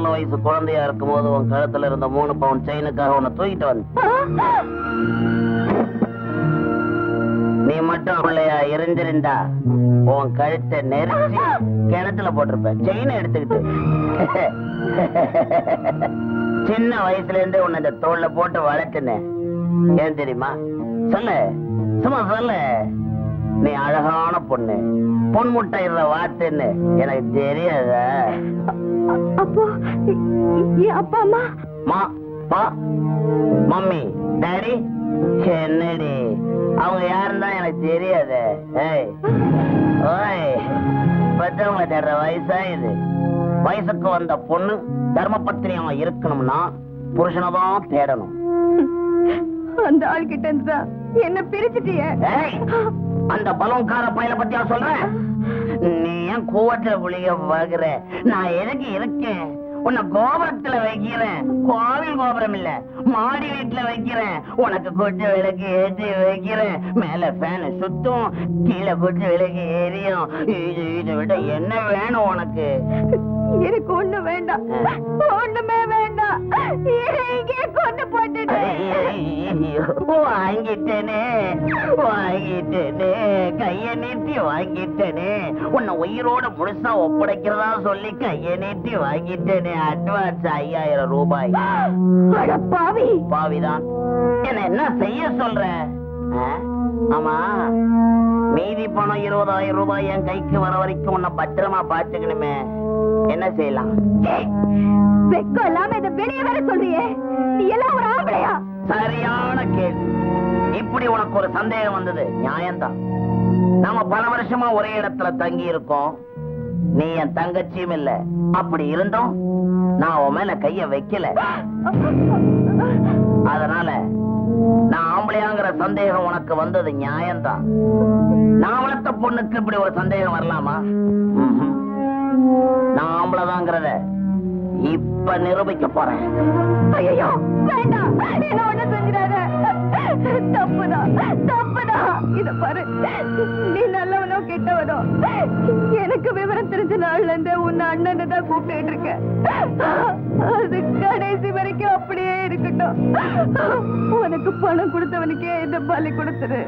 நாலு வயசு குழந்தையா இருக்கும் போது உன் கழுத்துல இருந்த மூணு பவுன் செயினுக்காக உன்னை தூக்கிட்டு வந்து. நீ மட்டும் அவளையா எரிஞ்சிருந்தா உன் கழுத்தை நெரிச்சு கிணத்துல போட்டிருப்ப செயினை எடுத்துக்கிட்டு. சின்ன வயசுல இருந்து உன்னை இந்த தோல்ல போட்டு வளர்த்துனேன். ஏன் தெரியுமா? சொல்லு. சும்மா சொல்லு. நீ அழகான பொண்ணு. பொன்முட்டை வார்த்தைன்னு எனக்கு தெரியாத. அப்போ அப்பா அம்மா. மா பா. மம்மி டாடி என்னடி? அவங்க யாருன்னு தான் எனக்கு தெரியாது. ஏய் ஓய் தேடுற வயசா இது. வயசுக்கு வந்த பொண்ணு தர்ம பத்தினியா இருக்கணும்னா புருஷனை தான் தேடணும். அந்த ஆள் கிட்ட இருந்து என்ன பிரிச்சுட்டிய. அந்த பலோன்கார பையல பத்தியா சொல்றேன் நீ ஏன் கூவத்துல புளிய பாக்குற நான் எதுக்கு இருக்கேன்? உன்னை கோபுரத்துல வைக்கிறேன். கோவில் கோபுரம் இல்ல மாடி வீட்டுல வைக்கிறேன். உனக்கு குச்சி விளக்கு ஏற்றி வைக்கிறேன். மேல ஃபேன் சுத்தும் கீழே கொஞ்சம் விளக்கு எரியும். இது இதை விட என்ன வேணும் உனக்கு? எனக்கு ஒண்ணு வேண்டாம். ஒண்ணுமே வேண்டாம். இங்கே கொண்டு போட்டுட்டு. வாங்கிட்டேனே வாங்கிட்டேனே கைய நீட்டி வாங்கிட்டேனே. உன்னை உயிரோட முழுசா ஒப்படைக்கிறதா சொல்லி கைய நீட்டி வாங்கிட்டேனே. அட்வான்ஸ் ஐயாயிரம் ரூபாய். அட பாவி. பாவிதான். என்ன என்ன செய்ய சொல்ற? ஆமா. மீதி பணம் இருபதாயிரம் ரூபாய் என் கைக்கு வர வரைக்கும் உன்னை பத்திரமா பாத்துக்கணுமே என்ன செய்யலாம்? வெக்கம் இல்லாம இதை வெளியே வேற சொல்றியே. நீ எல்லாம் ஒரு ஆம்பளையா? சரியான கேள்வி. இப்படி உனக்கு ஒரு சந்தேகம் வந்தது. நியாயம்தான். நாம பல வருஷமா ஒரே இடத்துல தங்கி இருக்கோம் நீ என் தங்கச்சியும் இல்ல. அப்படி இருந்தும். நான் உன் மேல கைய வைக்கல. அதனால நான் ஆம்பளையாங்கிற சந்தேகம் உனக்கு வந்தது நியாயம்தான். நான் வளர்த்த பொண்ணுக்கு இப்படி ஒரு சந்தேகம் வரலாமா. நான் ஆம்பளைதாங்கிறத இப்ப நிரூபிக்க போறேன். ஐயோ வேண்டாம். என்ன ஒண்ணு செஞ்சிடாத தப்புதான் தப்புதான் இத பாரு. நீ நல்லவனோ கெட்டவனோ. எனக்கு விவரம் தெரிஞ்ச நாள்ல இருந்து உன்னை அண்ணன் தான் கூப்பிட்டு இருக்க அது கடைசி வரைக்கும் அப்படியே இருக்கட்டும். உனக்கு பணம் கொடுத்தவனுக்கே இந்த பலி கொடுத்துரு.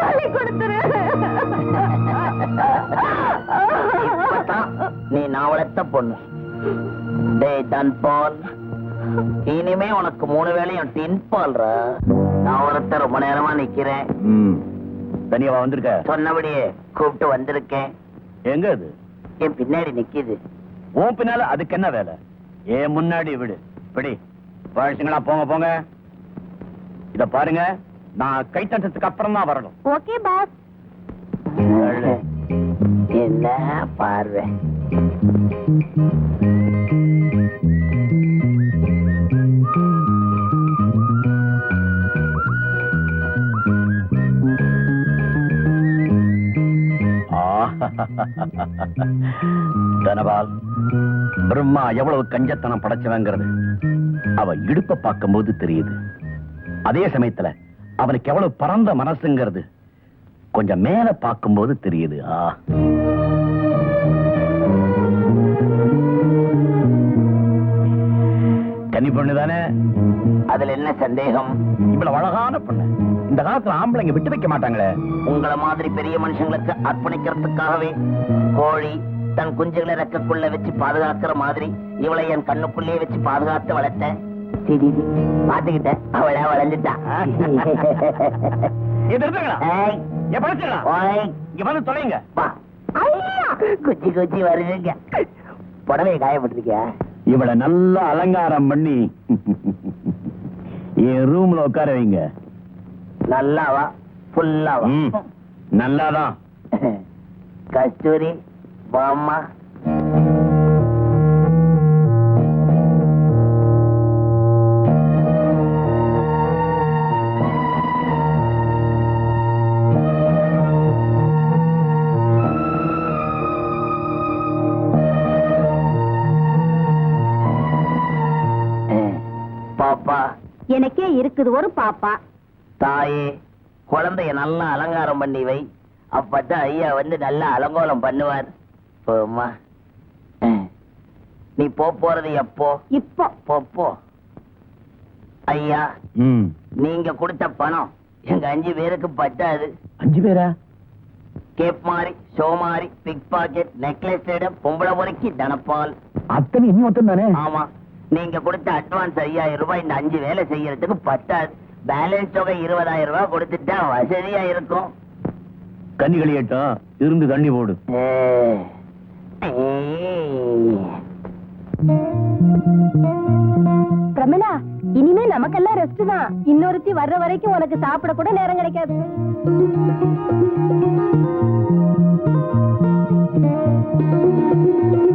பலி கொடுத்துரு. நீ நான் வளர்த்த பொண்ணு. இனிமே உனக்கு மூணு வேளையும் டின் நான் ஒருத்த ரொம்ப நேரமா நிக்கிறேன். தனியாவா வந்திருக்க. சொன்னபடியே கூப்பிட்டு வந்திருக்கேன். எங்க அது? என் பின்னாடி நிக்குது. உன் பின்னால அதுக்கு என்ன வேலை? ஏன் முன்னாடி விடு. பிடி. பழசுங்களா போங்க போங்க. இத பாருங்க. நான் கை தட்டத்துக்கு அப்புறம் தான் வரணும். Okay boss. என்ன பார்வை? தனபால் பிரம்மா எவ்வளவு கஞ்சத்தனம் படைச்சவங்கிறது. அவ இடுப்ப பார்க்கும்போது தெரியுது. அதே சமயத்துல அவனுக்கு எவ்வளவு பரந்த மனசுங்கிறது கொஞ்சம் மேல பார்க்கும்போது தெரியுது. ஆ பொண்ணு தானே அதுல என்ன சந்தேகம்? இவ்வளவு அழகான பொண்ணு. இந்த காலத்துல ஆம்பளைங்க விட்டு வைக்க மாட்டாங்களே. உங்கள மாதிரி பெரிய மனுஷங்களுக்கு அர்ப்பணிக்கிறதுக்காகவே கோழி தன் குஞ்சுகளை ரெக்கக்குள்ள வச்சு பாதுகாக்கிற மாதிரி இவளை என் கண்ணுக்குள்ளே வச்சு பாதுகாத்து வளர்த்தேன். சரி பாத்துக்கிட்டேன் அவளா வளர்ந்துட்டா. இது இருக்குங்களா ஏய், என் பழச்சுங்களா ஓய், இங்க வந்து தொலைங்க. குச்சி குச்சி வருதுங்க. புடவை காயப்பட்டிருக்கியா? இவளை நல்லா அலங்காரம் பண்ணி என் ரூம்ல உட்கார வைங்க. நல்லாவா ஃபுல்லாவா நல்லாதான். கஸ்தூரி வாம்மா. இருக்குது ஒரு பாப்பா. தாயே குழந்தைய நல்லா அலங்காரம் பண்ணி வை. அப்பதான் ஐயா வந்து நல்லா அலங்கோலம் பண்ணுவார். போம்மா. நீ போ போறது எப்போ? இப்போ. போ போ. ஐயா நீங்க கொடுத்த பணம் எங்க அஞ்சு பேருக்கு பத்தாது. அஞ்சு பேரா? கேப் ஷோ மாதிரி பிக் பாக்கெட் நெக்லஸ் பொம்பளை முறைக்கு தனப்பால். அத்தனை இன்னும் தானே? ஆமா. நீங்க கொடுத்த அட்வான்ஸ் ஐயாயிரம் ரூபாய் இந்த அஞ்சு வேலை செய்யறதுக்கு பத்தாது. பேலன்ஸ் தொகை இருபதாயிரம் ரூபாய் கொடுத்துட்டா வசதியா இருக்கும். கண்ணி களியட்டும் இருந்து தண்ணி போடு. பிரமிளா இனிமே நமக்கெல்லாம் ரெஸ்ட் தான். இன்னொருத்தி வர்ற வரைக்கும் உனக்கு சாப்பிட கூட நேரம் கிடைக்காது. கதவை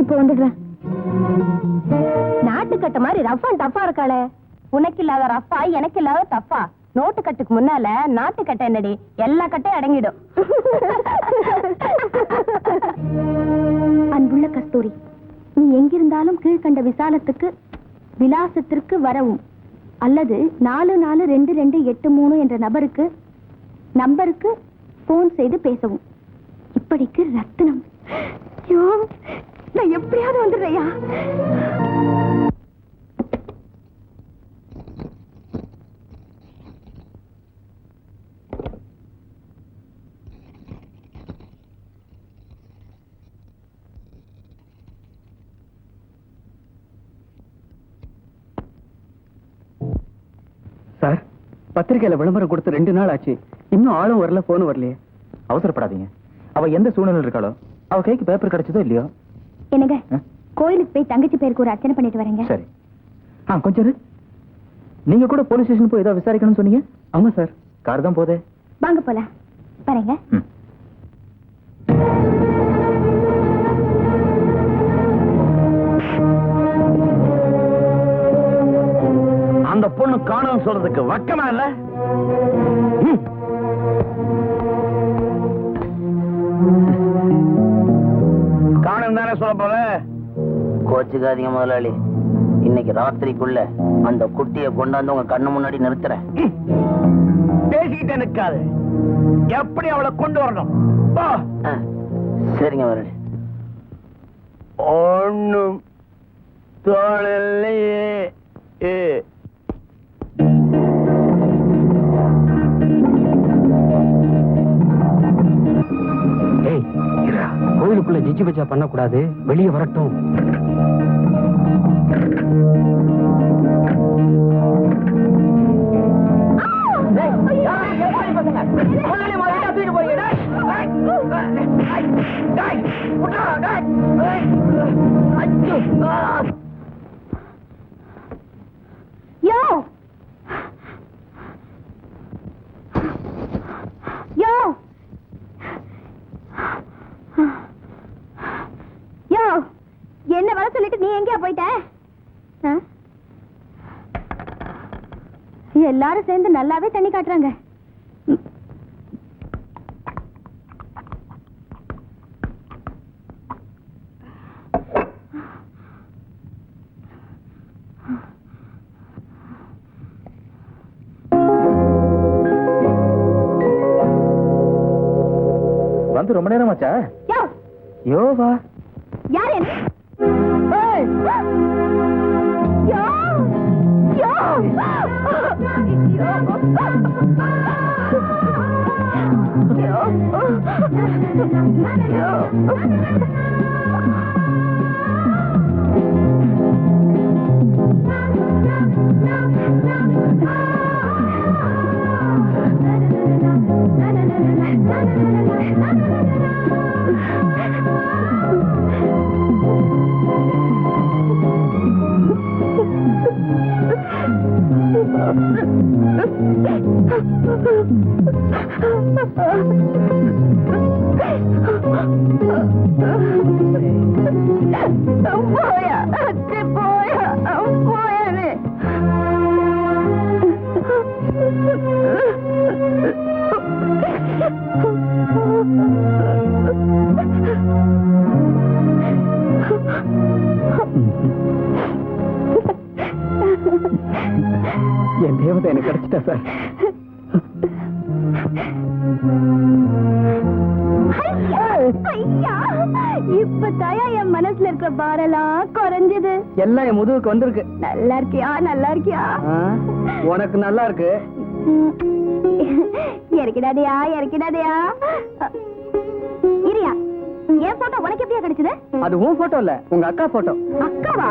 இப்போ வந்துடுறேன். நாட்டுக்கட்ட மாதிரி ரஃப் அண்ட் டஃபா இருக்காளே. உனக்கு இல்லாத ரஃபா எனக்கு இல்லாத டஃபா நோட்டு கட்டுக்கு முன்னால நாட்டுக்கட்டை என்னடி? எல்லா கட்டையும் அடங்கிடும். அன்புள்ள கஸ்தூரி நீ எங்கிருந்தாலும் கீழ்கண்ட விசாலத்துக்கு விலாசத்திற்கு வரவும். அல்லது நாலு நாலு ரெண்டு ரெண்டு எட்டு மூணு என்ற நபருக்கு நம்பருக்கு போன் செய்து பேசவும். இப்படிக்கு ரத்தினம். நான் எப்படியாவது வந்துடுறையா சார் பத்திரிக்கையில விளம்பரம் கொடுத்து ரெண்டு நாள் ஆச்சு. இன்னும் ஆளும் வரல போனும் வரலையே. அவசரப்படாதீங்க. அவ எந்த சூழ்நிலை இருக்காளோ? அவ கைக்கு பேப்பர் கிடைச்சதோ இல்லையோ? என்னங்க? கோயிலுக்கு போய் தங்கச்சி பேருக்கு ஒரு அர்ச்சனை பண்ணிட்டு வரேங்க. சரி. ஆ கொஞ்சம். நீங்க கூட போலீஸ் ஸ்டேஷன் போய் ஏதாவது விசாரிக்கணும்னு சொன்னீங்க? ஆமா சார். கார் தான் போதே. வாங்க போலாம். வரேங்க. ம். அந்த பொண்ணு காணும் சொல்றதுக்கு வக்கமா இல்ல? தானே சொல்ல போற? கோச்சுக்காதீங்க முதலாளி. இன்னைக்கு ராத்திரிக்குள்ள அந்த குட்டியை கொண்டாந்து உங்க கண்ணு முன்னாடி நிறுத்துறேன். பேசிக்கிட்டே நிக்காது. எப்படி அவளை கொண்டு வரணும்? சரிங்க முதலாளி. ஒண்ணும் தோழலையே ஏ. ஏய் கோயிலுக்குள்ள ஜிஜி பஜா பண்ணக்கூடாது வெளியே வரட்டும் யோ யோ யோ என்ன வர சொல்லிட்டு நீ எங்கேயா போயிட்ட? எல்லாரும் சேர்ந்து நல்லாவே தண்ணி காட்டுறாங்க. வந்து ரொம்ப நேரம் ஆச்சா? யோ! யோவா. யார் என்ன? ஏய்! யோ! இப்ப தாயா என் மனசுல இருக்க பாரெல்லாம் குறைஞ்சது. எல்லாம் என் முதுகுக்கு வந்திருக்கு. நல்லா இருக்கியா நல்லா இருக்கியா உனக்கு நல்லா இருக்கு இறக்கிடாதயா இறக்கிடாதயா இரியா என் போட்டோ உனக்கு எப்படியா கிடைச்சது? அது உன் போட்டோ இல்ல உங்க அக்கா போட்டோ அக்காவா?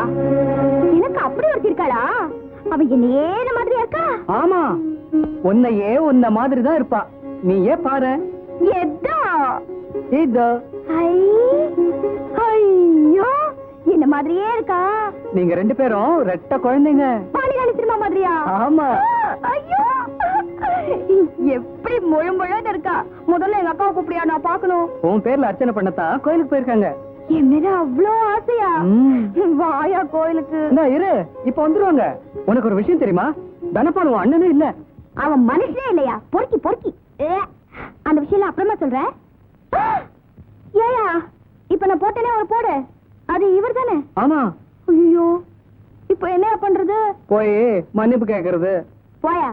எனக்கு அப்படி ஒருத்தி இருக்காளா? அவ என்னையே மாதிரி இருக்கா? ஆமா. உன்னையே உன்ன மாதிரி தான் இருப்பா. நீ ஏன் பாரு. எதா? இதோ. ஐயோ என்ன மாதிரியே இருக்கா? நீங்க ரெண்டு பேரும் ரெட்ட குழந்தைங்க. பாலிகாலி சினிமா மாதிரியா? ஆமா. ஐயோ எப்படி முழு முழுன்னு இருக்கா? முதல்ல எங்க அக்காவை கூப்பிடியா நான் பாக்கணும் உன் பேர்ல அர்ச்சனை பண்ணத்தான் கோயிலுக்கு போயிருக்காங்க. என் மேல அவ்வளோ ஆசையா. வாயா கோயிலுக்கு. இந்தா இரு இப்ப வந்துருவாங்க. உனக்கு ஒரு விஷயம் தெரியுமா? தனபால் உன் அண்ணனே இல்ல. அவன் மனுஷனே இல்லையா? பொறுக்கி பொறுக்கி. அந்த விஷயம் அப்புறமா சொல்றேன் ஏயா இப்ப நான் போட்டேனே ஒரு போடு. அது இவர் தானே ஆமா. ஐயோ இப்ப என்னையா பண்றது? போய் மன்னிப்பு கேக்குறது. போயா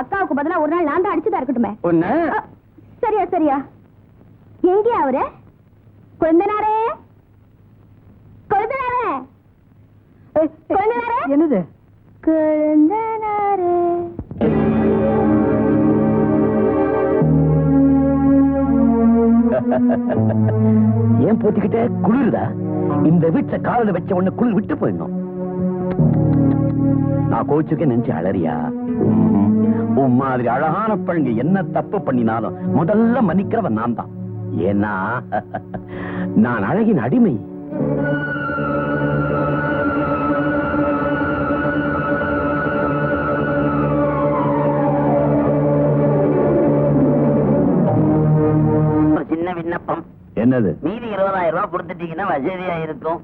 அக்காவுக்கு பதிலா ஒரு நாள் நான் தான் அடிச்சுதான் இருக்கட்டுமே. ஒண்ணு. சரியா சரியா. எங்கேயா அவரு? குழந்தனாரே குழந்தனாரே குழந்தனாரே என்னது? குழந்தனாரே ஏன் போத்திக்கிட்டே? குளிருதா? இந்த வீட்டுல காலில் வச்ச உடனே குளிர் விட்டு போயிடணும். நான் கோச்சுக்க நினைச்சு அழறியா. உன் மாதிரி அழகான பழங்க என்ன தப்பு பண்ணினாலும் முதல்ல மன்னிக்கிறவன் நான் தான் ஏன்னா நான் அழகின் அடிமை. சின்ன விண்ணப்பம். என்னது? மீதி இருபதாயிரம் ரூபாய் கொடுத்துட்டீங்கன்னா வசதியா இருக்கும்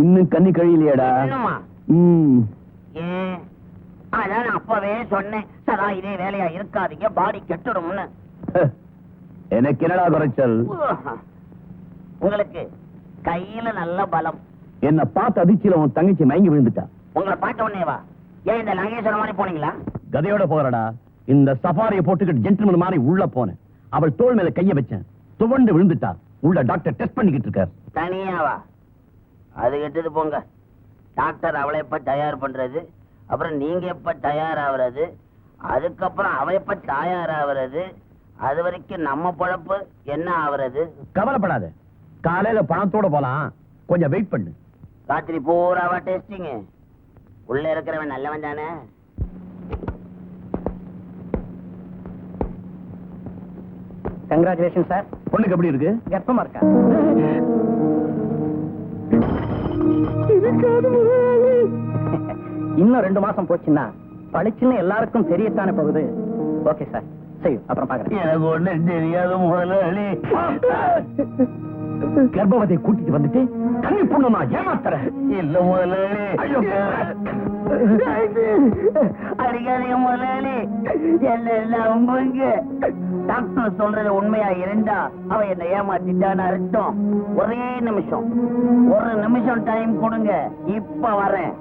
இன்னும் கண்ணி கழியலையாடா? அதான் நான் அப்பவே சொன்னேன் சதா இதே வேலையா இருக்காதீங்க பாடி கெட்டுடும்னு. எனக்கு என்னடா குறைச்சல்? உங்களுக்கு கையில நல்ல பலம். என்ன பார்த்து அதிர்ச்சியில உன் தங்கச்சி மயங்கி விழுந்துட்டா? உங்களை பார்த்த உடனே வா. ஏன் இந்த நாகேஸ்வரம் மாதிரி போனீங்களா? கதையோட போகிறடா இந்த சஃபாரியை போட்டுக்கிட்டு ஜென்டில்மேன் மாதிரி உள்ள போனேன். அவள் தோள் மேல கைய வச்சேன். துவண்டு விழுந்துட்டா. உள்ள டாக்டர் டெஸ்ட் பண்ணிக்கிட்டு இருக்கார். தனியாவா அது கெட்டது போங்க. டாக்டர் அவளை எப்ப தயார் பண்றது? அப்புறம் நீங்க எப்ப தயாராகிறது அதுக்கப்புறம் அவ எப்ப தயாராகிறது அது வரைக்கும் நம்ம பொழப்பு என்ன ஆவறது? கவலைப்படாத. காலையில பணத்தோட போலாம். கொஞ்சம் வெயிட் பண்ணு. ராத்திரி பூராவா டெஸ்டிங் உள்ள இருக்கிறவன் நல்லவன் தானே? கங்க்ராச்சுலேஷன் சார் பொண்ணுக்கு எப்படி இருக்கு? கர்ப்பமா இருக்கா? இன்னும் ரெண்டு மாசம் போச்சுன்னா பளிச்சுன்னு எல்லாருக்கும் தெரியத்தானே போகுது. ஓகே சார் சரி அப்புறம் பாக்குறேன் எனக்கு ஒண்ணு தெரியாத முதலாளி. கர்ப்பவதியை கூட்டிட்டு வந்துட்டு கண்ணி பொண்ணு நான் ஏமாத்துறேன் இல்ல முதலாளி. அடிக்காதீங்க முதலாளி. என்ன நம்புங்க டாக்டர் சொல்றது உண்மையா இருந்தா அவ என்ன ஏமாத்திட்டான்னு அர்த்தம். ஒரே நிமிஷம். ஒரு நிமிஷம் டைம் கொடுங்க. இப்ப வரேன்.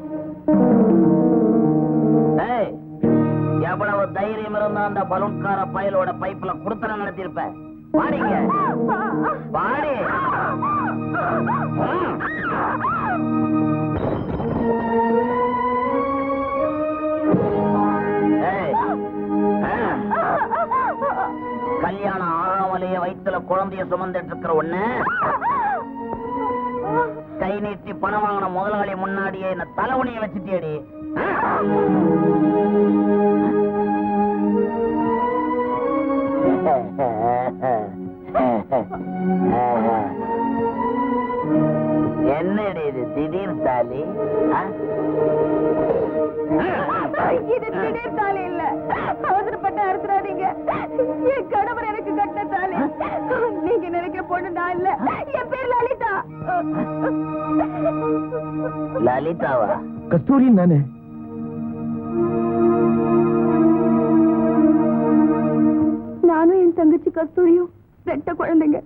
எவ்வளவு தைரியம் இருந்தா அந்த பலூன்கார பயலோட பைப்ல குடுத்தன நடத்திருப்ப? வாடிங்க. வாடி. கல்யாணம் ஆகாமலேயே வயித்துல குழந்தைய சுமந்துட்டு இருக்கிற ஒண்ணு கை நீட்டி பணம் வாங்கின முதலாளி முன்னாடியே என்ன தலைவணிய வச்சுட்டேடி என்னடி இது? திடீர் தாலி ஆ? இது திடீர் தாலி இல்ல. அவசரப்பட்டு அறுத்துறாதீங்க என் கணவர் எனக்கு கட்ட தாலி. நீங்க நினைக்கிற பொண்ணு நான் இல்ல. என் பேர் லலிதா. லலிதாவா? கஸ்தூரி நானு. நானும் என் தங்கச்சி கஸ்தூரியும். ரெட்ட குழந்தைங்க.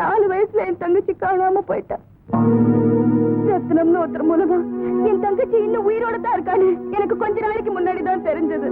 நாலு வயசுல என் தங்கச்சி காணாம போயிட்டா. ரத்னம்னு ஒருத்தர் மூலமா என் தங்கச்சி இன்னும் உயிரோட தான் இருக்கான்னு எனக்கு கொஞ்ச நாளைக்கு முன்னாடிதான் தெரிஞ்சது.